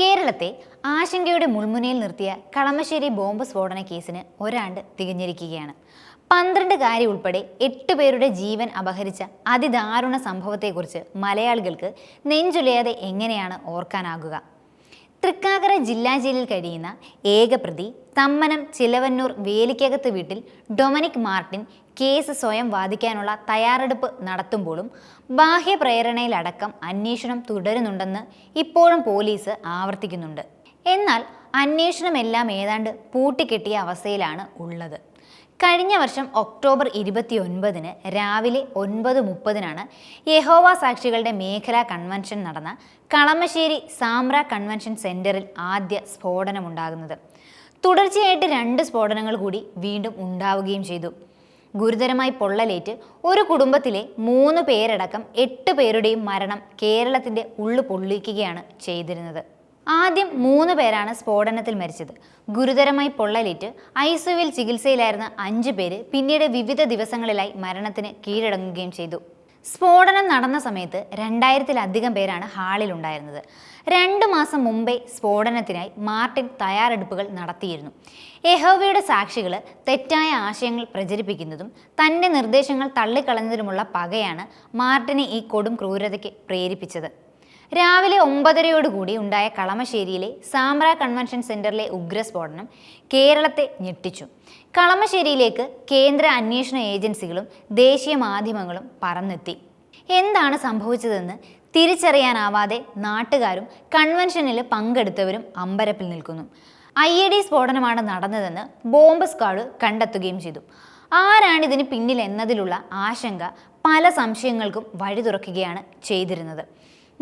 കേരളത്തെ ആശങ്കയുടെ മുൾമുനയിൽ നിർത്തിയ കളമശ്ശേരി ബോംബ് സ്ഫോടന കേസിന് ഒരാണ്ട് തികഞ്ഞിരിക്കുകയാണ്. പന്ത്രണ്ടുകാരി ഉൾപ്പെടെ എട്ട് പേരുടെ ജീവൻ അപഹരിച്ച അതിദാരുണ സംഭവത്തെക്കുറിച്ച് മലയാളികൾക്ക് നെഞ്ചുലയാതെ എങ്ങനെയാണ് ഓർക്കാനാകുക? തൃക്കാക്കര ജില്ലാ ജയിലിൽ കഴിയുന്ന ഏക പ്രതി തമ്മനം ചിലവന്നൂർ വേലിക്കകത്ത് വീട്ടിൽ ഡൊമിനിക് മാർട്ടിൻ കേസ് സ്വയം വാദിക്കാനുള്ള തയ്യാറെടുപ്പ് നടത്തുമ്പോഴും ബാഹ്യപ്രേരണയിലടക്കം അന്വേഷണം തുടരുന്നുണ്ടെന്ന് ഇപ്പോഴും പോലീസ് ആവർത്തിക്കുന്നുണ്ട്. എന്നാൽ അന്വേഷണമെല്ലാം ഏതാണ്ട് പൂട്ടിക്കെട്ടിയ അവസ്ഥയിലാണ് ഉള്ളത്. കഴിഞ്ഞ വർഷം ഒക്ടോബർ ഇരുപത്തി ഒൻപതിന് രാവിലെ ഒൻപത് മുപ്പതിനാണ് യഹോവ സാക്ഷികളുടെ മേഖലാ കൺവെൻഷൻ നടന്ന കളമശ്ശേരി സാമ്ര കൺവെൻഷൻ സെന്ററിൽ ആദ്യ സ്ഫോടനമുണ്ടാകുന്നത്. തുടർച്ചയായിട്ട് രണ്ട് സ്ഫോടനങ്ങൾ കൂടി വീണ്ടും ഉണ്ടാവുകയും ചെയ്തു. ഗുരുതരമായി പൊള്ളലേറ്റ് ഒരു കുടുംബത്തിലെ മൂന്ന് പേരടക്കം എട്ട് പേരുടെയും മരണം കേരളത്തിന്റെ ഉള്ളു പൊള്ളിക്കുകയാണ് ചെയ്തിരുന്നത്. ആദ്യം മൂന്ന് പേരാണ് സ്ഫോടനത്തിൽ മരിച്ചത്. ഗുരുതരമായി പൊള്ളലേറ്റ് ഐസിയുവിൽ ചികിത്സയിലായിരുന്ന അഞ്ച് പേര് പിന്നീട് വിവിധ ദിവസങ്ങളിലായി മരണത്തിന് കീഴടങ്ങുകയും ചെയ്തു. സ്ഫോടനം നടന്ന സമയത്ത് രണ്ടായിരത്തിലധികം പേരാണ് ഹാളിൽ ഉണ്ടായിരുന്നത് രണ്ട് മാസം മുമ്പേ സ്ഫോടനത്തിനായി മാർട്ടിൻ തയ്യാറെടുപ്പുകൾ നടത്തിയിരുന്നു. യഹോവയുടെ സാക്ഷികൾ തെറ്റായ ആശയങ്ങൾ പ്രചരിപ്പിക്കുന്നതും തന്റെ നിർദ്ദേശങ്ങൾ തള്ളിക്കളഞ്ഞതിനുമുള്ള പകയാണ് മാർട്ടിനെ ഈ കൊടും ക്രൂരതയ്ക്ക് പ്രേരിപ്പിച്ചത്. രാവിലെ ഒമ്പതരയോടുകൂടി ഉണ്ടായ കളമശ്ശേരിയിലെ സാമ്ര കൺവെൻഷൻ സെന്ററിലെ ഉഗ്രസ്ഫോടനം കേരളത്തെ ഞെട്ടിച്ചു. കളമശ്ശേരിയിലേക്ക് കേന്ദ്ര അന്വേഷണ ഏജൻസികളും ദേശീയ മാധ്യമങ്ങളും പറന്നെത്തി. എന്താണ് സംഭവിച്ചതെന്ന് തിരിച്ചറിയാനാവാതെ നാട്ടുകാരും കൺവെൻഷനിൽ പങ്കെടുത്തവരും അമ്പരപ്പിൽ നിൽക്കുന്നു. ഐ എ ഡി സ്ഫോടനമാണ് നടന്നതെന്ന് ബോംബ് സ്ക്വാഡ് കണ്ടെത്തുകയും ചെയ്തു. ആരാണിതിന് പിന്നിൽ എന്നതിലുള്ള ആശങ്ക പല സംശയങ്ങൾക്കും വഴി തുറക്കുകയാണ് ചെയ്തിരുന്നത്.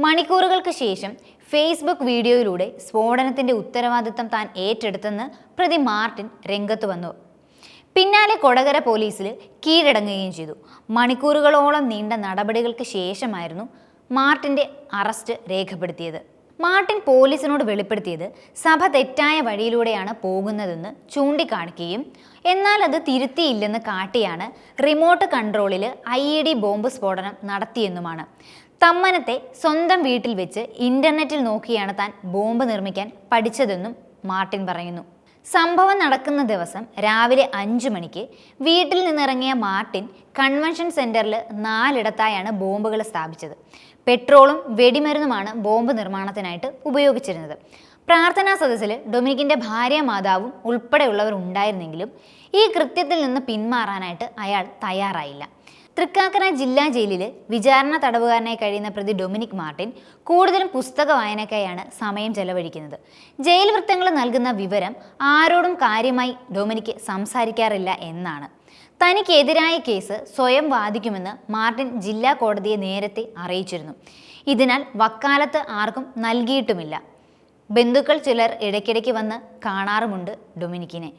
മണിക്കൂറുകൾക്ക് ശേഷം ഫേസ്ബുക്ക് വീഡിയോയിലൂടെ സ്ഫോടനത്തിന്റെ ഉത്തരവാദിത്തം താൻ ഏറ്റെടുത്തെന്ന് പ്രതി മാർട്ടിൻ രംഗത്ത് വന്നു. പിന്നാലെ കൊടകര പോലീസിൽ കീഴടങ്ങുകയും ചെയ്തു. മണിക്കൂറുകളോളം നീണ്ട നടപടികൾക്ക് ശേഷമായിരുന്നു മാർട്ടിന്റെ അറസ്റ്റ് രേഖപ്പെടുത്തിയത്. മാർട്ടിൻ പോലീസിനോട് വെളിപ്പെടുത്തിയത് സഭ തെറ്റായ വഴിയിലൂടെയാണ് പോകുന്നതെന്ന് ചൂണ്ടിക്കാണിക്കുകയും എന്നാൽ അത് തിരുത്തിയില്ലെന്ന് കാട്ടിയാണ് റിമോട്ട് കൺട്രോളിൽ ഐ ഇ ഡി ബോംബ് സ്ഫോടനം നടത്തിയെന്നുമാണ്. തമ്മനത്തെ സ്വന്തം വീട്ടിൽ വെച്ച് ഇന്റർനെറ്റിൽ നോക്കിയാണ് താൻ ബോംബ് നിർമ്മിക്കാൻ പഠിച്ചതെന്നും മാർട്ടിൻ പറയുന്നു. സംഭവം നടക്കുന്ന ദിവസം രാവിലെ അഞ്ചു മണിക്ക് വീട്ടിൽ നിന്നിറങ്ങിയ മാർട്ടിൻ കൺവെൻഷൻ സെന്ററിൽ നാലിടത്തായാണ് ബോംബുകൾ സ്ഥാപിച്ചത്. പെട്രോളും വെടിമരുന്നുമാണ് ബോംബ് നിർമ്മാണത്തിനായിട്ട് ഉപയോഗിച്ചിരുന്നത്. പ്രാർത്ഥനാ സദസ്സിൽ ഡൊമിനിക്കിന്റെ ഭാര്യ മാതാവും ഉൾപ്പെടെയുള്ളവർ ഉണ്ടായിരുന്നെങ്കിലും ഈ കൃത്യത്തിൽ നിന്ന് പിന്മാറാനായിട്ട് അയാൾ തയ്യാറായില്ല. തൃക്കാക്കര ജില്ലാ ജയിലിൽ വിചാരണ തടവുകാരനായി കഴിയുന്ന പ്രതി ഡൊമിനിക് മാർട്ടിൻ കൂടുതലും പുസ്തക വായനക്കായാണ് സമയം ചെലവഴിക്കുന്നത്. ജയിൽ വൃത്തങ്ങൾ നൽകുന്ന വിവരം ആരോടും കാര്യമായി ഡൊമിനിക്ക് സംസാരിക്കാറില്ല എന്നാണ്. തനിക്കെതിരായ കേസ് സ്വയം വാദിക്കുമെന്ന് മാർട്ടിൻ ജില്ലാ കോടതിയെ നേരത്തെ അറിയിച്ചിരുന്നു. ഇതിനാൽ വക്കാലത്ത് ആർക്കും നൽകിയിട്ടുമില്ല. ബന്ധുക്കൾ ചിലർ ഇടയ്ക്കിടയ്ക്ക് വന്ന് കാണാറുമുണ്ട് ഡൊമിനിക്കിനെ.